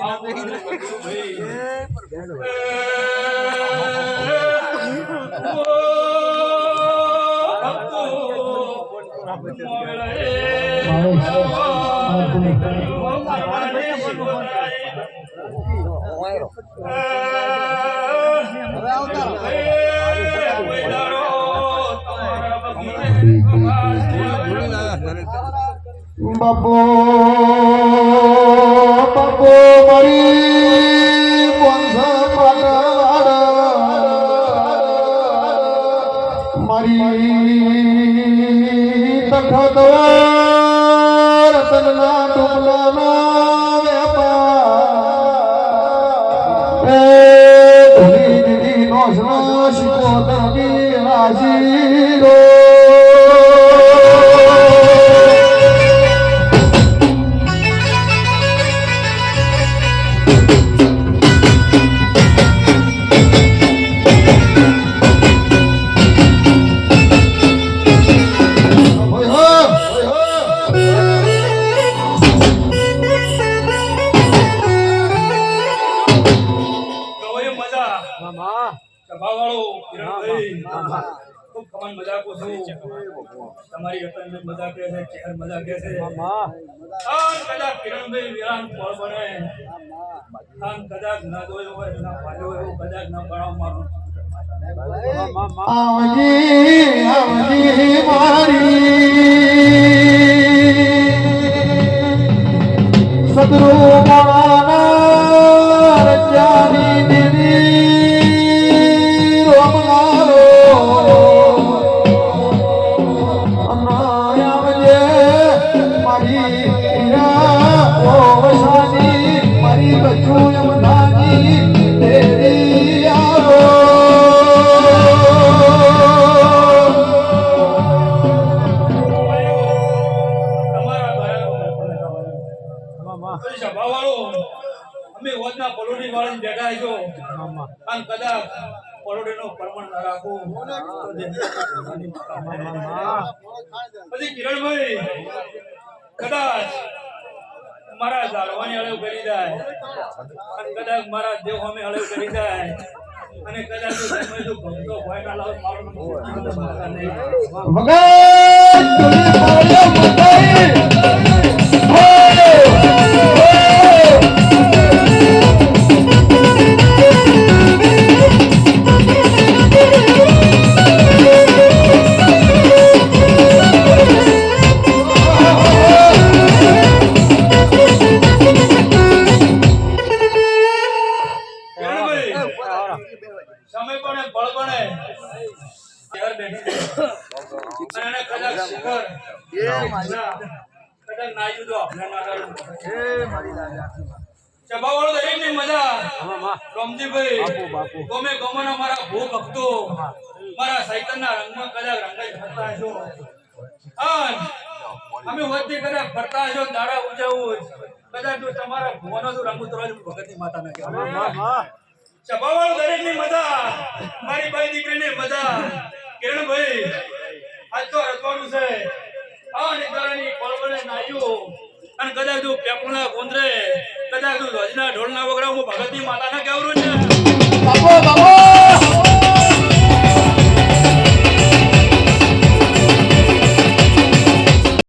સારા તમને મારી તખત રતનના ડુબલાના વેપાર એ ધૂળી દીદી નોસનો શિકોતરની રાજીરો ગવાયો મજા સભાવાળો કિરણભાઈ ખૂબ કમાન મજા કો તમારી વતન મજા કે છે ચહેર મજા કે છે. આન કદાચ કિરણભાઈ વિરાન ફળ બને? આન કદાચ ના દોયો હોય ના પાડ્યો હોય કદાચ ના પડાવ મારું આવજી આવજી મારી. સદરુ મોણાના હોદના વાળી બેઠા છો અને કદાચ પલોડીનો પરમણ ના રાખો. પછી કિરણભાઈ કદાચ મારા જાળવાની અળવ કરી જાય. અને કદાચ મારા દેવ અમે અળવ કરી જાય. અને કદાચ તમે જો ભક્તો હોય ના લાવો મારો વગર અને એને કદાચ શિખર ના, કદાચ ના જુદો આપણે ના કાઢું. સભાવાળો દરેકની મજા. રમજીભાઈ ગમે ગમોના મારા ભૂ ભક્તો. મારા સાહિત્યના રંગમાં કદાચ રંગાઈ ફરતા હશો. અમે વચ્ચે કદાચ ફરતા હશો દાડા ઉજાવું કદાચ જો તમારા ભુવાનો રંગ ઉતરવા ભગતની માતાના કહેવાય. સભાવાળો દરેકની મજા. મારી બાઈ દીકરીની મજા. કિરણભાઈ આજ તો રજવાનું છે. આ નિકાળાની પળવળે નાયું અને કદાચ તું પેપુના ગુંદરે, કદાચ તું ધ્વજના ઢોલના વગડા હું ભગતની માતાના કહેવરું છે.